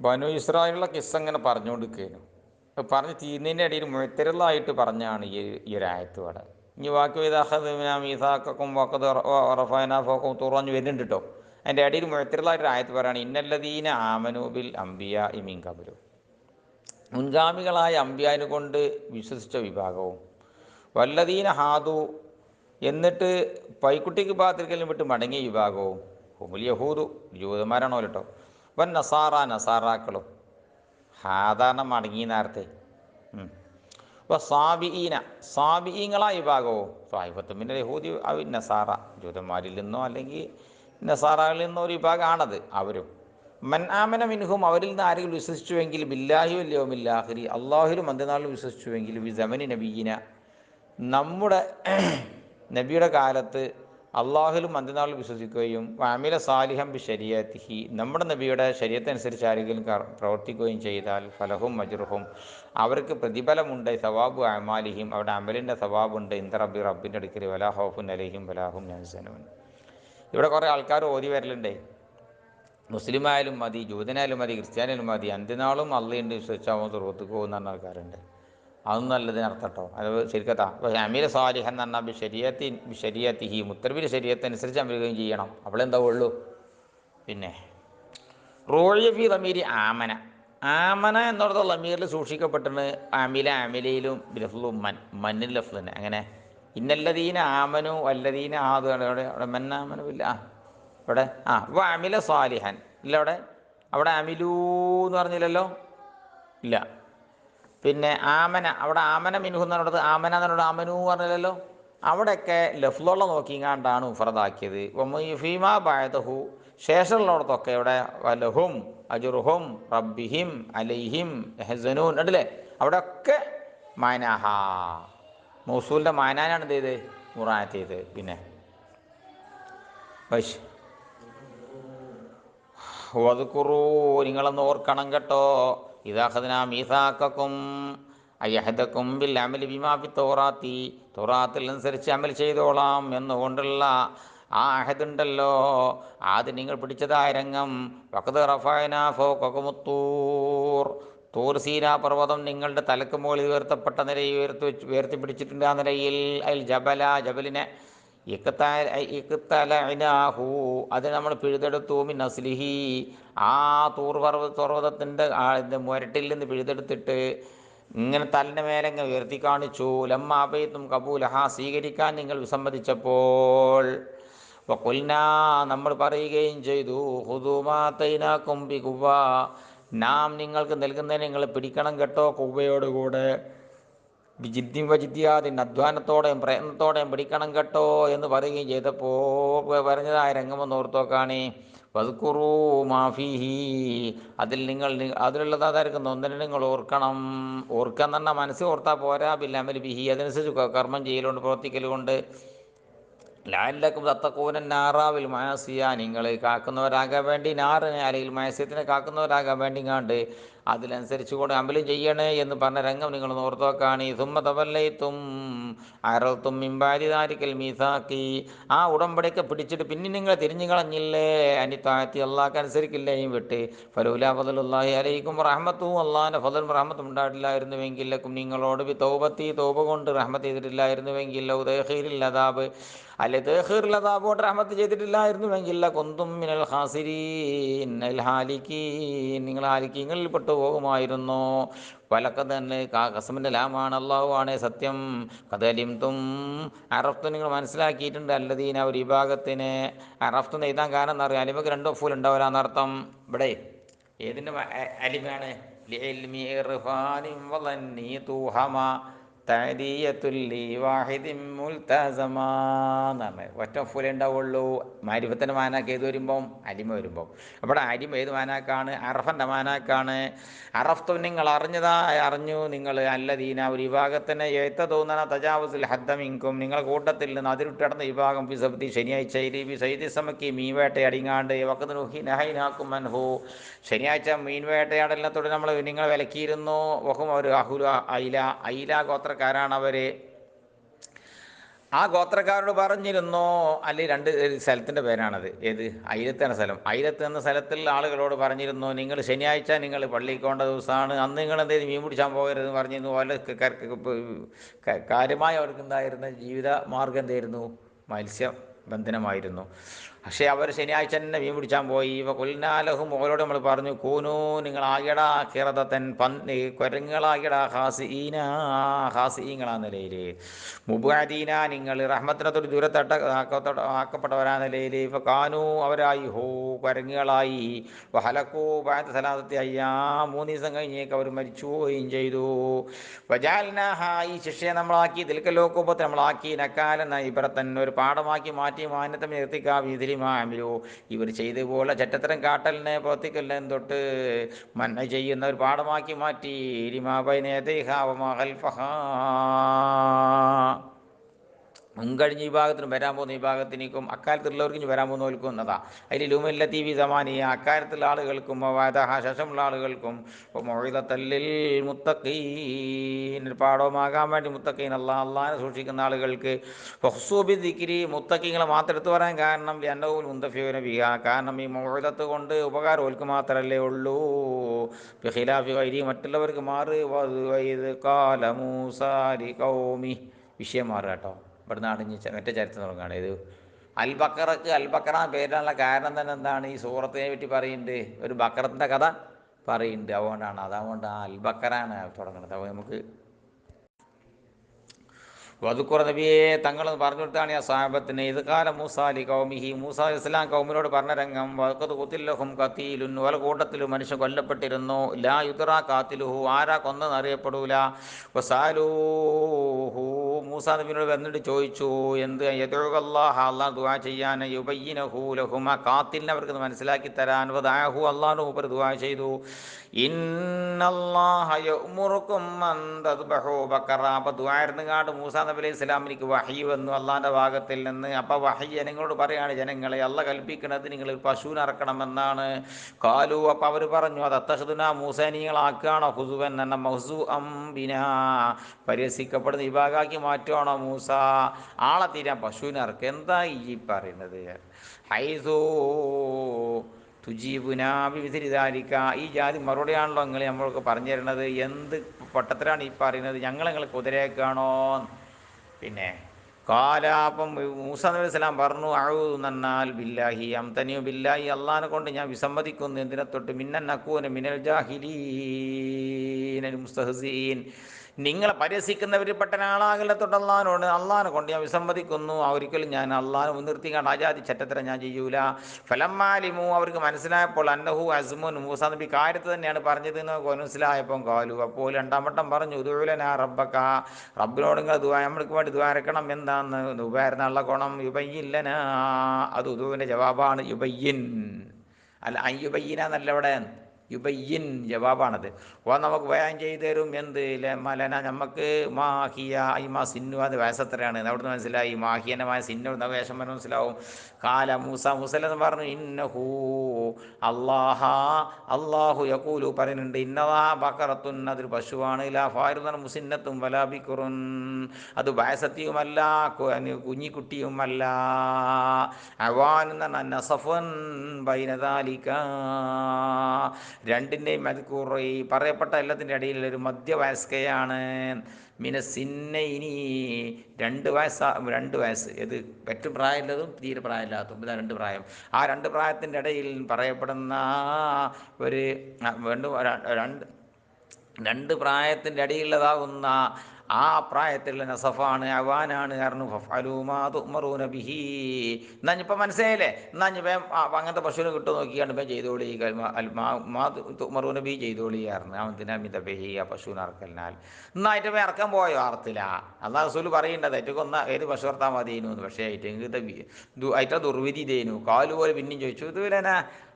ബനു ഇസ്രായേലുള്ള കിസ്സ ഇങ്ങനെ പറഞ്ഞുകൊടുക്കുകയായിരുന്നു അപ്പോൾ പറഞ്ഞ് തീരുന്നതിന്റെ ഇടയിൽ മുഴത്തരലായിട്ട് പറഞ്ഞാണ് ഈ ഈ ഒരു ഇവിടെ ഇനി വാക്ക് മീസാക്കും വക്കത് റഫാന തുറഞ്ഞു വരുന്നുണ്ട് കേട്ടോ. അതിന്റെ ഇടയിൽ മുഴത്തരലായിട്ടൊരു ആയത്ത് പറയുകയാണ് ഇന്നല്ലദീന ആമനൂബിൽ അംബിയ ഇമീൻ കബുരു മുൻഗാമികളായ അമ്പ്യാനെ കൊണ്ട് വിശ്വസിച്ച വിഭാഗവും വല്ലദീന ഹാദു എന്നിട്ട് പൈക്കുട്ടിക്ക് പാത്രിക്കലും വിട്ട് മടങ്ങിയ വിഭാഗവും ഹുമുൽ യഹൂദു ജൂതന്മാരാണോ കേട്ടോ നസാറ നസാറാക്കളും. സാധാരണ മടങ്ങി നേരത്തെ. അപ്പോൾ സാബിഈന സാബിഈങ്ങളായ വിഭാഗവും സാഹിബത്തും പിന്നെ യഹൂദി അവ നസാറ ജൂതന്മാരിൽ നിന്നോ അല്ലെങ്കിൽ നസാറകളിൽ നിന്നോ ഒരു വിഭാഗമാണത് അവരും. മൻ ആമന മിൻഹും അവരിൽ നിന്ന് ആരെങ്കിലും വിശ്വസിച്ചുവെങ്കിൽ ബില്ലാഹി വല്യോമില്ലാഹിരി അള്ളാഹുലും അന്ത്യനാളിലും വിശ്വസിച്ചുവെങ്കിൽ വി ജമനി നബീന. നമ്മുടെ നബിയുടെ കാലത്ത് അള്ളാഹുലും അന്ത്യനാളിൽ വിശ്വസിക്കുകയും അമില സാലിഹം ബി ശരിയത്തിഹി നമ്മുടെ നബിയുടെ ശരീരത്തനുസരിച്ച് ആരെങ്കിലും പ്രവർത്തിക്കുകയും ചെയ്താൽ ഫലഹും മജുറുഹും അവർക്ക് പ്രതിഫലമുണ്ട് സവാബു അമാലിഹിം. അവിടെ അമലിന്റെ സവാബുണ്ട്. ഇന്ദ റബ്ബി റബ്ബിന്റെ അടുക്കൽ വലാ ഹൗഫുൻ അലഹിം വലാഹും നൻസനുൻ ഇവിടെ കുറേ ആൾക്കാർ ഓതി വരലുണ്ടേ. മുസ്ലിം ആയാലും മതി ജൂതനായാലും മതി ക്രിസ്ത്യാനായാലും മതി. അന്ത്യനാളും അള്ളയുണ്ട് വിശ്വസിച്ചാവും തുറത്തുക്ക് പോകുന്ന ആൾക്കാരുണ്ട്. അതൊന്നും നല്ലതിന് അർത്ഥം കേട്ടോ അത്. ശരിക്കത്താ അമീർ സാലിഹൻ എന്ന് പറഞ്ഞാൽ ബിഷരിയത്തി ഈ മുത്തരബിന്റെ ശരീരത്തിനനുസരിച്ച് അമരുകയും ചെയ്യണം. അവളെന്താ ഉള്ളൂ? പിന്നെ റോഴിയഫി തമീരി ആമന. ആമന എന്നുള്ളത് ലമീറിൽ സൂക്ഷിക്കപ്പെട്ടിട്ടുണ്ട് അമില അമിലയിലും ലഫ്ലും മൻ മന്നിൽ ലഫ്ലിന് അങ്ങനെ ഇന്നല്ലതീന ആമനു അല്ലതീന ആദു. അവിടെ അവിടെ മന്നാമനു ഇല്ല. ആ ഇവിടെ ആ അപ്പോൾ അമില സാലിഹൻ. ഇല്ല അവിടെ? അവിടെ അമിലൂ എന്ന് പറഞ്ഞില്ലല്ലോ? ഇല്ല. പിന്നെ ആമന അവിടെ ആമന മിനുഹു എന്നുള്ളത് ആമന എന്നുള്ളത് ആമനു പറഞ്ഞില്ലല്ലോ? അവിടെയൊക്കെ ലഫ്ലുള്ള നോക്കിങ്ങാണ്ടാണ് ഉഫറദാക്കിയത് ഫീമ ബായതഹു ശേഷമുള്ളിടത്തൊക്കെ ഇവിടെ വലഹും അജുർഹും റബ്ബിഹിം അലൈഹിം ഹെസനൂൻ ഉണ്ടല്ലേ അവിടെയൊക്കെ മാനാഹ. മൗസൂലിന്റെ മാനാനാണ് എന്ത് ചെയ്ത് മുറാത്ത് ചെയ്ത് പിന്നെ വൈശ്. നിങ്ങളൊന്ന് ഓർക്കണം കേട്ടോ. ഇതാഹദിന മീസാക്കും അയ്യഹദക്കും ബിൽ അമൽ ബിമാഫി തോറാത്തി. തോറാത്തിൽ അനുസരിച്ച് അമൽ ചെയ്തോളാം എന്നുകൊണ്ടുള്ള ആ അഹദുണ്ടല്ലോ. ആദ്യം നിങ്ങൾ പിടിച്ചതായ രംഗം വക്കത് റഫായന ഫോ തൂർ. സീന പർവതം നിങ്ങളുടെ തലക്ക് മുകളിൽ ഉയർത്തപ്പെട്ട നിലയിൽ ഉയർത്തി ഉയർത്തി പിടിച്ചിട്ടുണ്ട് ആ നിലയിൽ. അതിൽ ജബല ജബലിനെ അത് നമ്മൾ പിഴുതെടുത്തു മിൻ അസ്ലിഹി ആ തൂർ പർവത പർവതത്തിന്റെ മുരട്ടിൽ നിന്ന് പിഴുതെടുത്തിട്ട് ഇങ്ങനെ തലിന്റെ മേലെ ഇങ്ങനെ ഉയർത്തി കാണിച്ചു. ലമ്മാബൈത്തും കബൂലഹ. സ്വീകരിക്കാൻ നിങ്ങൾ വിസമ്മതിച്ചപ്പോൾ കൊൽന നമ്മൾ പറയുകയും ചെയ്തു ഹുദുമാത്തൈന കൊമ്പി കുവ നാം നിങ്ങൾക്ക് നൽകുന്നതിന് നിങ്ങൾ പിടിക്കണം കേട്ടോ കുവയോടുകൂടെ. ജിദ്യം വജിദ്യാദിൻ അധ്വാനത്തോടെയും പ്രയത്നത്തോടെയും പിടിക്കണം കേട്ടോ എന്ന് പറയുകയും ചെയ്തപ്പോൾ പറഞ്ഞതായ രംഗമെന്ന് ഓർത്തോക്കാണേ. വതുക്കുറൂ മാഫിഹി. അതിൽ നിങ്ങൾ അതിലുള്ളത് അതായിരിക്കും ഒന്നിനെ നിങ്ങൾ ഓർക്കണം. ഓർക്കാൻ തന്നെ മനസ്സ് ഓർത്താൽ പോരാ. ബില്ലമൽ ബിഹി. അതനുസരിച്ച് കർമ്മം ചെയ്യലുകൊണ്ട് പ്രവർത്തിക്കലുകൊണ്ട് ലാലക്കും തത്തക്കൂനൻ നാറാവിൽ മാസിയ. നിങ്ങൾ കാക്കുന്നവരാകാൻ വേണ്ടി നാറിനെ അല്ലെങ്കിൽ മാസ്യത്തിനെ കാക്കുന്നവരാകാൻ വേണ്ടി കണ്ട് അതിനനുസരിച്ച് കൂടെ അമലും ചെയ്യണേ എന്ന് പറഞ്ഞ രംഗം നിങ്ങൾ ഓർത്തോക്കാണ് സുമ്മ തവല്ലയിത്തും അറത്തും മിമ്പാരിതാരിക്കൽ മീസാക്കി. ആ ഉടമ്പടിയൊക്കെ പിടിച്ചിട്ട് പിന്നെ നിങ്ങൾ തിരിഞ്ഞു കളഞ്ഞില്ലേ അനിത്താഴ്ത്തി അള്ളാഹ്ക്ക് അനുസരിക്കില്ലേയും വിട്ട്. ഫലൂല ഫതലുല്ലാഹി അലൈക്കും റഹ്മത്തും അള്ളാഹിന്റെ ഫതലും റഹ്മത്തും ഉണ്ടായിട്ടില്ലായിരുന്നുവെങ്കിലക്കും നിങ്ങളോട് വി തൗബത്തി തൗബ കൊണ്ട് റഹ്മത്ത് ചെയ്തിട്ടില്ലായിരുന്നുവെങ്കിൽ ഉദയഹീരിൽ അതാബ് അല്ലെ തേഹീറിൽ അതാബ് കൊണ്ട് റഹ്മത്ത് ചെയ്തിട്ടില്ലായിരുന്നുവെങ്കിൽ കൊന്തും മിനൽ ഹാസിരീൻ ഹാലിക്കീൻ. നിങ്ങൾ ഹാലിക്കീങ്ങളിൽ പെട്ടു പോകുമായിരുന്നു പലക്ക തന്നെ കസമിന്റെ ലാമാണ് അള്ളാഹു സത്യം. കഥലിം തും അറഫ്ത്ത് നിങ്ങൾ മനസ്സിലാക്കിയിട്ടുണ്ട്. അല്ലതീന ഒരു വിഭാഗത്തിന് അറഫ്ത്ത് എഴുതാൻ കാരണം എന്ന് അറിയാം. അലിമക്ക് രണ്ട് ഒഫൂൽ ഉണ്ടാവരാന്നർത്ഥം ഇവിടെ ഏതിന്റെ അലിമാണ്? മുൽതസമാന്നാണ് ഒറ്റ ഫുല ഉണ്ടാവുള്ളൂ. മാരിഫത്തിന്റെ മാനാക്ക് ഏത് വരുമ്പം? അരിമ വരുമ്പം. അവിടെ അരിമ ഏത് മാനാക്കാണ്? അറഫന്റെ മാനാക്കാണ്. അറഫ്തു നിങ്ങൾ അറിഞ്ഞതാ അറിഞ്ഞു. നിങ്ങൾ അല്ലദീന ഒരു വിഭാഗത്തിന് എത്ത തോന്നണ തജാവുസിൽ ഹദ്ദമിങ്കും നിങ്ങൾ കൂട്ടത്തിൽ നിന്ന് അതിരുട്ടടന്ന വിഭാഗം ഫിസബ്ദി ശനിയാഴ്ച ബി സൈദി സമക്കി മീൻ അടിങ്ങാണ്ട് വക്കത്ത് നുഹി നഹൈനാക്കും മൻഹു. ശനിയാഴ്ച മീൻവേട്ടയാടലിനെ തുടർന്ന് നമ്മൾ നിങ്ങൾ വിലക്കിയിരുന്നു. വഹും അവർ അഹുല ഐല ഐല ഗോത്രക്കാരാണ് അവർ ആ ഗോത്രക്കാരോട് പറഞ്ഞിരുന്നോ? അല്ലെങ്കിൽ രണ്ട് സ്ഥലത്തിന്റെ പേരാണത്. ഏത്? അയിലത്ത് എന്ന സ്ഥലം. ഐരത്ത് എന്ന സ്ഥലത്തിൽ ആളുകളോട് പറഞ്ഞിരുന്നു നിങ്ങൾ ശനിയാഴ്ച നിങ്ങൾ പള്ളിയിൽ പോകേണ്ട ദിവസമാണ്. അന്ന് നിങ്ങൾ എന്തെങ്കിലും മീൻ പിടിച്ചാൽ പോകരുതെന്ന് പറഞ്ഞിരുന്നു. പോലെ കാര്യമായി അവർക്ക് എന്തായിരുന്നു ജീവിത മാർഗം എന്തായിരുന്നു മത്സ്യ ബന്ധനമായിരുന്നു പക്ഷേ അവർ ശനിയാഴ്ച തന്നെ മീൻ പിടിച്ചാൻ പോയി. ഇവ കൊല്ലാലഹും ഓരോട് നമ്മൾ പറഞ്ഞു കൂനു നിങ്ങൾ ആകിടാ കിറതത്തൻ പന്നി കൊരങ്ങളാകിടാ ഹാസിഈന ഹാസിഈങ്ങളാ നിലയിൽ മുബാദീന നിങ്ങൾ റഹ്മത്തിനത്തൊരു ദൂരത്തട്ട ആക്കപ്പെട്ടവരാ നിലയിൽ ഇവ കാനു അവരായി ഹോ കുരങ്ങുകളായി. ഹലക്കോ പായത്ത സലാദത്തെ അയ്യാ മൂന്ന് ദിവസം കഴിഞ്ഞേക്ക് അവർ മരിച്ചു പോവുകയും ചെയ്തു ഈ ശിക്ഷയെ നമ്മളാക്കി തിൽക്കലോക്കുമ്പത്തെ നമ്മളാക്കി നക്കാലെന്ന ഇബറത്തൻ ഒരു പാഠമാക്കി മാറ്റി മാന്യത്തെ നിർത്തിക്കാ വീതിരിമാമിലു ഇവർ ചെയ്തു പോലെ ചറ്റത്തരം കാട്ടലിനെ പ്രവർത്തിക്കലിനെ തൊട്ട് മന്ന ചെയ്യുന്ന ഒരു പാഠമാക്കി മാറ്റി. രിമാബൈനേഹാ മുൻകഴിഞ്ഞ വിഭാഗത്തിന് ഭാഗത്തിന് വരാൻ പോകുന്ന വിഭാഗത്തിനേക്കും ഭാഗത്തിനേക്കും അക്കാലത്തുള്ളവർക്ക് ഇനി വരാൻ പോകുന്നവർക്കും എന്നതാ. അതിൽ ലൂമില്ല ടി വി സമാനിയ അക്കാലത്തുള്ള ആളുകൾക്കും ശേഷമുള്ള ആളുകൾക്കും മൊഴിതത്തല്ലിൽ മുത്തക്കീൻ ഒരു പാഠവുമാകാൻ വേണ്ടി മുത്തക്കീൻ അല്ലാ അള്ളാഹിനെ സൂക്ഷിക്കുന്ന ആളുകൾക്ക് ഫഹസൂബി ദിക്കിരി മുത്തക്കിങ്ങളെ മാത്രം എടുത്തു പറയാൻ കാരണം എന്നവും മുന്തഫിയോന ബിഹ കാരണം ഈ മൊഴിതത്ത് കൊണ്ട് ഉപകാരം ഓൽക്ക് മാത്രമല്ലേ ഉള്ളൂ. ബിഖിലാഫി വൈരി മറ്റുള്ളവർക്ക് മാറി. വൈദ് കാല മൂസാരി കൗമി വിഷയം മാറുക കേട്ടോ ഇവിടുന്ന് അടിഞ്ഞ് മറ്റേ ചരിത്രം തുടങ്ങുകയാണ്. ഇത് അൽ ബക്കറക്ക് അൽ ബക്കറ പേരിനുള്ള കാരണം തന്നെ എന്താണ്? ഈ സൂറത്തിനെ പറ്റി പറയുന്നുണ്ട്. ഒരു ബക്കറത്തിന്റെ കഥ പറയുന്നുണ്ട്. അതുകൊണ്ടാണ്. അതുകൊണ്ട് ആ അൽ ബക്കറാണ് തുടങ്ങുന്നത്. അപ്പോൾ നമുക്ക് വധുക്കുറ നബിയെ തങ്ങൾ പറഞ്ഞു കൊടുത്താണ് ആ സാഹബത്തിന്. ഇത് കാലം മൂസാലി കൗമിഹി മൂസ ഇസ്ലാം കൗമിനോട് പറഞ്ഞ രംഗം വക്കത്ത് കുത്തില്ലഹും കത്തിയിലും വല കൂട്ടത്തിലും മനുഷ്യൻ കൊല്ലപ്പെട്ടിരുന്നു. ലാ യുദ്റ കാത്തിലുഹു ആരാ കൊന്നെന്ന് അറിയപ്പെടൂല. വസാലൂഹു മൂസ നബിനോട് വന്നിട്ട് ചോദിച്ചു എന്ത്? യദുഅല്ലാഹ് അള്ളാഹ് ദുആ ചെയ്യാൻ യുബയ്യിനഹു ലഹുമ കാത്തിലിനെ അവർക്ക് മനസ്സിലാക്കി തരാൻ. വദാഹു അള്ളാഹു മൂപ്പർ ദുആ ചെയ്തു. ഇന്നല്ലാഹ യഅ്മുറുക്കും അൻ തദ്ബഹു ബക്കറ. അപ്പോൾ ദുആയിരുന്നുകാണ്ട് മൂസ നബി അലൈഹി ഇസ്ലാമിലേക്ക് വഹി വന്നു അള്ളാഹിന്റെ ഭാഗത്തിൽ നിന്ന്. അപ്പോൾ വഹി ജനങ്ങളോട് പറയാണ് ജനങ്ങളെ അല്ല കൽപ്പിക്കണത് നിങ്ങൾ ഒരു പശുവിനെ ഇറക്കണമെന്നാണ് കാലു അപ്പോൾ അവർ പറഞ്ഞു അത് അത്തഹദുന മൂസനീങ്ങളാക്കുകയാണോ? ഹുസുവൻ എന്ന മഹസു അംബിന പരിഹസിക്കപ്പെടുന്ന വിഭാഗാക്കി മാറ്റുവാണോ മൂസ? ആളെ തീരാൻ പശുവിനർക്ക് എന്താ ഈ പറയുന്നത്? ഹൈസോ തുജീബുനാ വിവിധരിതാരിക്ക. ഈ ജാതി മറുപടിയാണല്ലോ നിങ്ങൾ നമ്മൾക്ക് പറഞ്ഞു തരുന്നത്. എന്ത് പട്ടത്തിലാണ് ഈ പറയുന്നത്? ഞങ്ങൾ നിങ്ങൾ കുതിരയേക്കാണോ പിന്നെ കാലാപ്പം മൂസ പറഞ്ഞു അഴുതു നന്നാൽ ബില്ലാഹി അംതനിയു ബില്ലാഹി അള്ളഹാനെ കൊണ്ട് ഞാൻ വിസമ്മതിക്കുന്നു. എന്തിനെ തൊട്ട് മിന്നൻ നക്കൂന മിനൽ ജാഹിലീൻ മുസ്തഹസീൻ. നിങ്ങളെ പരിഹസിക്കുന്നവരിൽ പെട്ട ആളാകില്ല തൊട്ട് അള്ളഹാനോട് അള്ളഹാനെ കൊണ്ട് ഞാൻ വിസമ്മതിക്കുന്നു. ഒരിക്കലും ഞാൻ അള്ളഹാനെ മുൻനിർത്തി കണ്ട് ആചാതി ചറ്റത്തരം ഞാൻ ചെയ്യൂല. ഫലമാലിമു അവർക്ക് മനസ്സിലായപ്പോൾ അന്നഹു അസ്മുൻ മൂസ നബി കാര്യത്ത് തന്നെയാണ് പറഞ്ഞത് മനസ്സിലായപ്പോൾ കാലു അപ്പോൾ രണ്ടാം വട്ടം പറഞ്ഞു ഉദൂലന റബ്ബക്ക. റബ്ബിനോട് നിങ്ങൾ നമ്മൾക്ക് വേണ്ടി ദ്വാരക്കണം എന്താന്ന്? ദുബായിരുന്നുള്ള ഗുണം യുബയ്യില്ലനാ. അത് ഉദുവിന്റെ ജവാബാണ് യുബയ്യൻ. അല്ല അയ്യുബയ്യനാ നല്ലവിടെ യുബയ്യിൻ ജവാബാണത്. ഓ നമുക്ക് ബയാൻ ചെയ്തു തരും എന്ത് മലന നമുക്ക് മാഹിയ ഐമാ സിന്നു അത് വയസ്സത്രയാണ്. അവിടുന്ന് മനസ്സിലായി. മാഹിയനമായ സിന്നു എന്ന വേഷം മനസ്സിലാവും. കാല മൂസ മുസൽ എന്ന് പറഞ്ഞു ഇന്നഹു അള്ളാഹ അള്ളാഹു യക്കൂലു പറയുന്നുണ്ട്. ഇന്നതാ ബക്കറത്തുൻ അതൊരു പശുവാണ്. ലാ ഫാരുന്ന മുസിന്നത്തും വലാബിക്കുറുൻ അത് അനി- കുഞ്ഞിക്കുട്ടിയുമല്ല. അവാൻ എന്ന് നസഫൻ ബൈനദാലിക. രണ്ടിന്റെയും ഈ പറയപ്പെട്ട എല്ലാത്തിന്റെ ഇടയിൽ ഒരു മധ്യവയസ്കയാണ്. മിനസിന്ന ഇനി രണ്ട് വയസ്സ് രണ്ട് വയസ്സ്. ഇത് ഏറ്റവും പ്രായമുള്ളതും തീരെ പ്രായമില്ലാത്തതും. ഇതാ രണ്ട് പ്രായം. ആ രണ്ട് പ്രായത്തിന്റെ ഇടയിൽ പറയപ്പെടുന്ന ഒരു രണ്ട് രണ്ട് പ്രായത്തിന്റെ അടിയിലുള്ളതാകുന്ന ആ പ്രായത്തിലുള്ള നസഫാണ് അവാനാണ് കാരണം ഫലൂമാതുമറൂന ബിഹി. എന്നാ മനസ്സിലായില്ലേ? എന്നാ അങ്ങനത്തെ പശുവിനെ കിട്ടും നോക്കിയാണ് ഇപ്പം ചെയ്തോളി. മറൂന ബി ചെയ്തോളി കാരണം അവന്തിനാ മിത ബഹി ആ പശുവിനെ ഇറക്കലിനാൽ എന്നായിട്ട് ഇപ്പം ഇറക്കാൻ പോയോ ആർത്തില്ല അന്നാ റസൂൽ പറയേണ്ടത് ഏറ്റവും ഒന്ന് ഏത് പശു ഇറത്താൻ മതിയേനു എന്ന്. പക്ഷേ ഏറ്റവും അയറ്റ ദുർവിധി ചെയ്യുന്നു കാലു പോലെ പിന്നെയും ചോദിച്ചു ഇതുവരെ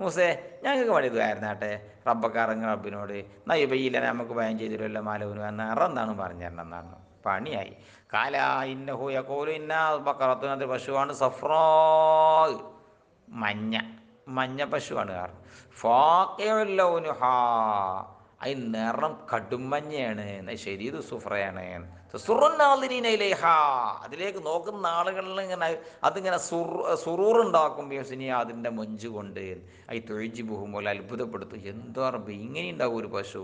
മൂസേ ഞങ്ങൾക്ക് വേണ്ടി ഇതായിരുന്നാട്ടെ റബ്ബക്കാറങ്ങ റബ്ബിനോട്. നയ്യബയ്യില്ല നമുക്ക് ഭയം ചെയ്തില്ലല്ലോ എന്ന അറ എന്താണ് പറഞ്ഞു തരണം എന്നാണ് പണിയായി. കാല ഇന്ന ഹൂയ കോലു ഇന്ന ബക്കറത്തുനത് പശുവാണ് സഫ്രോ മഞ്ഞ. മഞ്ഞ പശുവാണ് കാരണം. ഫാക്കയുല്ലൗനുഹാ അതിൽ നിറം കടുമഞ്ഞയാണ് ഇത് സുഫ്രയാണ്. സുറുന്നാളിനയിലേഹ അതിലേക്ക് നോക്കുന്ന ആളുകളിൽ ഇങ്ങനെ അതിങ്ങനെ സുറു സുറൂറുണ്ടാക്കും യോസിനി അതിന്റെ മൊഞ്ചുകൊണ്ട്. കൊണ്ട് തൊഴിച്ചു തൊഴിച്ച് പോകുമ്പോൾ അത്ഭുതപ്പെടുത്തും. എന്തോ റബ്ബ് ഇങ്ങനെ ഉണ്ടാവും ഒരു പശു